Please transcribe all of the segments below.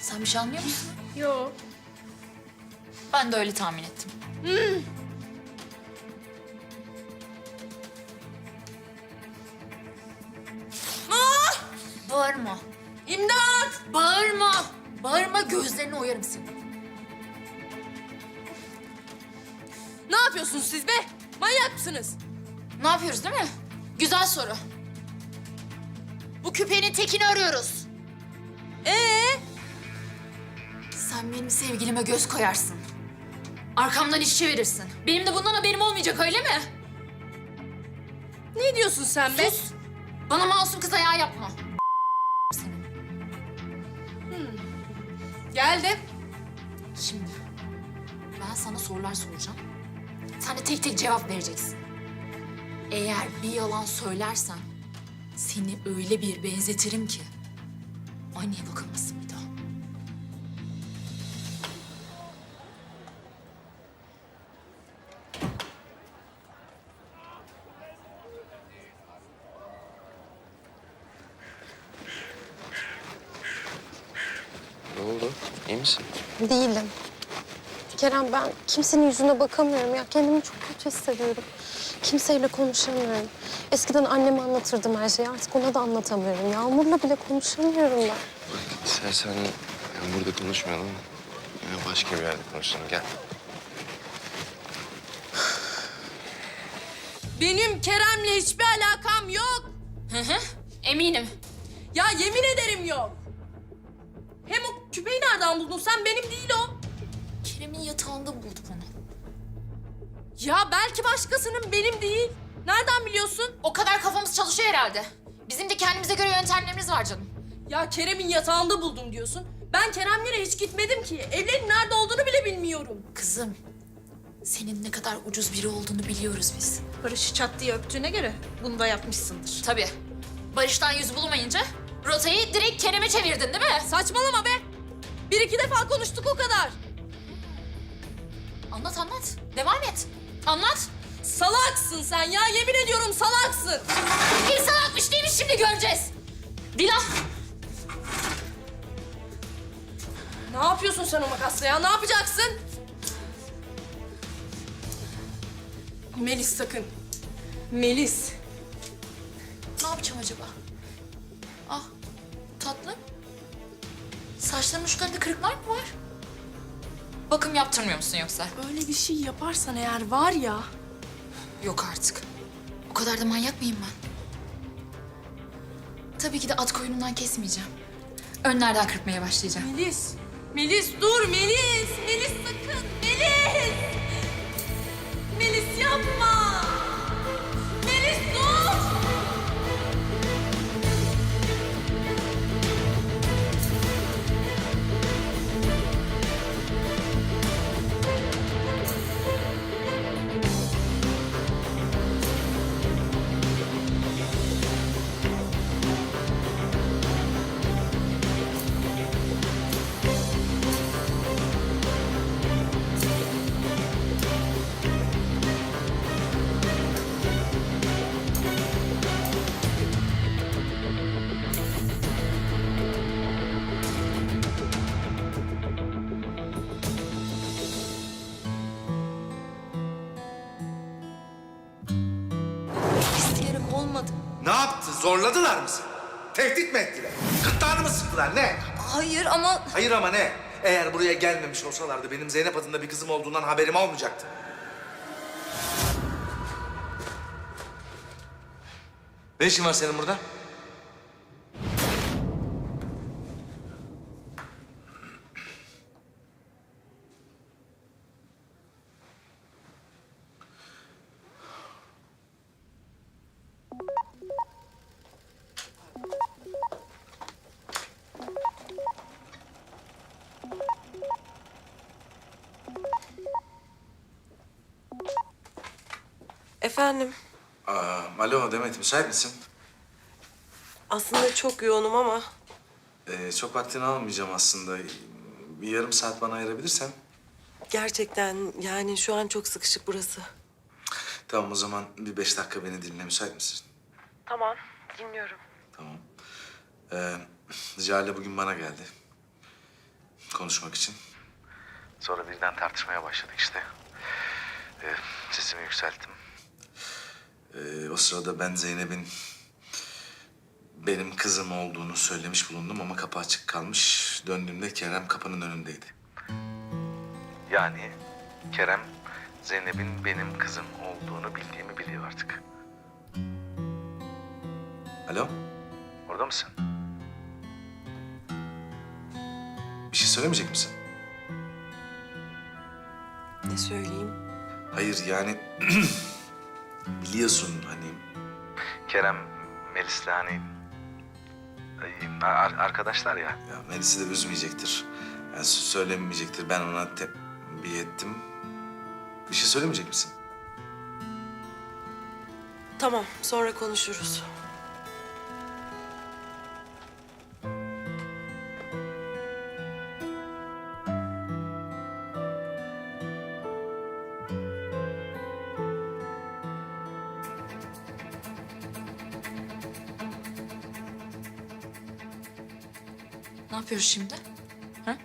Sen bir şey anlıyor musun? Yo. Ben de öyle tahmin ettim. Bağırma. İmdat! Bağırma. Bağırma gözlerini oyarım senin. Ne yapıyorsunuz siz be? Manyak mısınız? Ne yapıyoruz değil mi? Güzel soru. Bu küpenin tekini arıyoruz. Ee? Sen benim sevgilime göz koyarsın. Arkamdan iş çevirirsin. Benim de bundan haberim olmayacak öyle mi? Ne diyorsun sen be? Sus. Bana masum kız ayağı yapma. Senin. Geldim. Şimdi ben sana sorular soracağım. Sen de tek tek cevap vereceksin. Eğer bir yalan söylersen seni öyle bir benzetirim ki aynaya bakamazsın İyi misin? Değilim. Kerem ben kimsenin yüzüne bakamıyorum ya. Kendimi çok kötü hissediyorum. Kimseyle konuşamıyorum. Eskiden anneme anlatırdım her şeyi. Artık ona da anlatamıyorum. Yağmur'la bile konuşamıyorum ben. Sen sen yani burada konuşmayalım. Yani başka bir yerde konuşalım. Gel. Benim Kerem'le hiçbir alakam yok. Hı hı, eminim. Ya yemin ederim yok. Nereden buldun sen? Benim değil o. Kerem'in yatağında bulduk onu. Ya belki başkasının benim değil. Nereden biliyorsun? O kadar kafamız çalışıyor herhalde. Bizim de kendimize göre yöntemlerimiz var canım. Ya Kerem'in yatağında buldum diyorsun. Ben Kerem'lere hiç gitmedim ki. Evlerin nerede olduğunu bile bilmiyorum. Kızım, senin ne kadar ucuz biri olduğunu biliyoruz biz. Barış'ı çat diye öptüğüne göre bunu da yapmışsındır. Tabii. Barış'tan yüz bulamayınca rotayı direkt Kerem'e çevirdin değil mi? Saçmalama be. Bir iki defa konuştuk o kadar. Anlat anlat. Devam et. Anlat. Salaksın sen ya yemin ediyorum salaksın. Bir salakmış değilmiş şimdi göreceğiz. Dilan. Ne yapıyorsun sen o makasla ya? Ne yapacaksın? Melis sakın. Melis. Ne yapacağım acaba? Saçlarının uçlarında kırıklar mı var? Bakım yaptırmıyor musun yoksa? Öyle bir şey yaparsan eğer var ya. Yok artık. O kadar da manyak mıyım ben? Tabii ki de at koyunundan kesmeyeceğim. Önlerden kırpmaya başlayacağım. Melis. Melis dur Melis. Melis sakın. Melis. Melis yapma. Olmadı. Ne yaptı? Zorladılar mı seni? Tehdit mi ettiler? Gırtlağını mı sıktılar? Ne? Hayır ama... Hayır ama ne? Eğer buraya gelmemiş olsalardı benim Zeynep adında bir kızım olduğundan haberim olmayacaktı. Ne işin var senin burada? Efendim, Aa, alo Demet müsait misin? aslında çok yoğunum ama Ee, çok vaktini almayacağım aslında. Bir yarım saat bana ayırabilirsen. gerçekten yani şu an çok sıkışık burası. Tamam o zaman bir beş dakika beni dinle müsait misin? Tamam, dinliyorum. Tamam. Ee, Jale bugün bana geldi. Konuşmak için. Sonra birden tartışmaya başladık işte. Ee, sesimi yükselttim. Ee, o sırada ben Zeynep'in benim kızım olduğunu söylemiş bulundum ama kapı açık kalmış. Döndüğümde Kerem kapının önündeydi. Yani Kerem Zeynep'in benim kızım olduğunu bildiğimi biliyor artık. Alo? Orada mısın? Bir şey söylemeyecek misin? Ne söyleyeyim? Hayır yani biliyorsun hani Kerem Melis'le hani arkadaşlar ya. Ya Melis'i de üzmeyecektir. Yani söylemeyecektir. Ben ona tembih ettim. Bir şey söylemeyecek misin? Tamam, sonra konuşuruz. Ne yapıyoruz şimdi? Ha?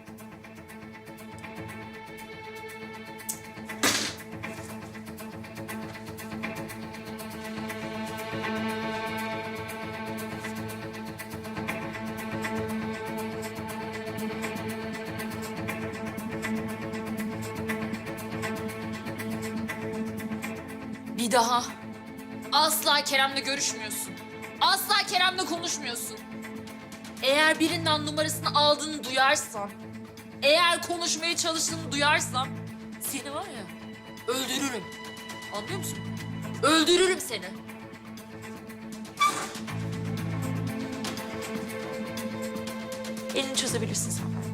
Bir daha asla Kerem'le görüşmüyorsun. Asla Kerem'le konuşmuyorsun. Eğer birinden numarasını aldığını duyarsam, eğer konuşmaya çalıştığını duyarsam seni var ya öldürürüm. Anlıyor musun? Öldürürüm seni. Elini çözebilirsin sen.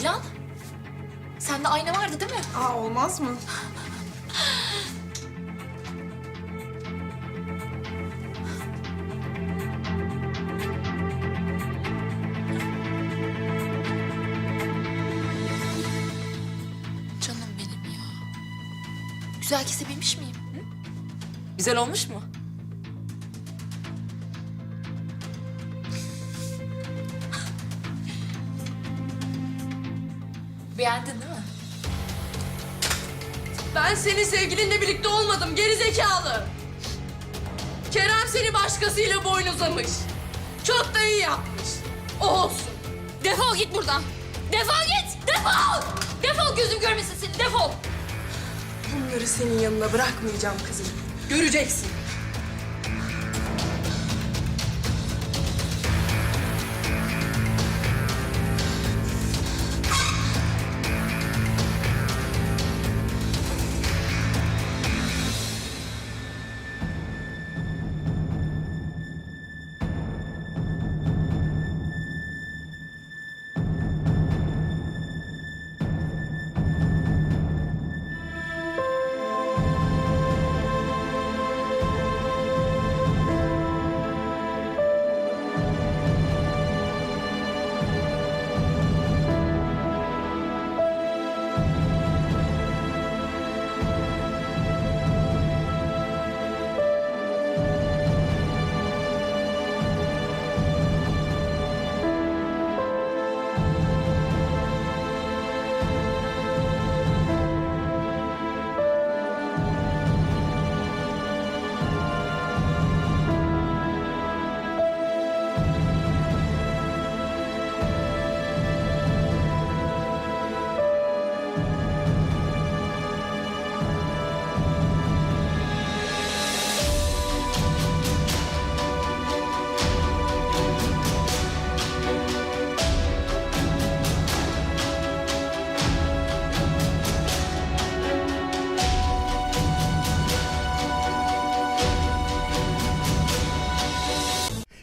Dilan, sende ayna vardı değil mi? Aa olmaz mı? Canım benim ya. Güzel kesebilmiş miyim? Hı? Güzel olmuş mu? Beğendin değil mi? Ben senin sevgilinle birlikte olmadım geri zekalı. Kerem seni başkasıyla boynuzlamış. Çok da iyi yapmış. O olsun. Defol git buradan. Defol git. Defol. Defol gözüm görmesin seni. Defol. Bunları senin yanına bırakmayacağım kızım. Göreceksin.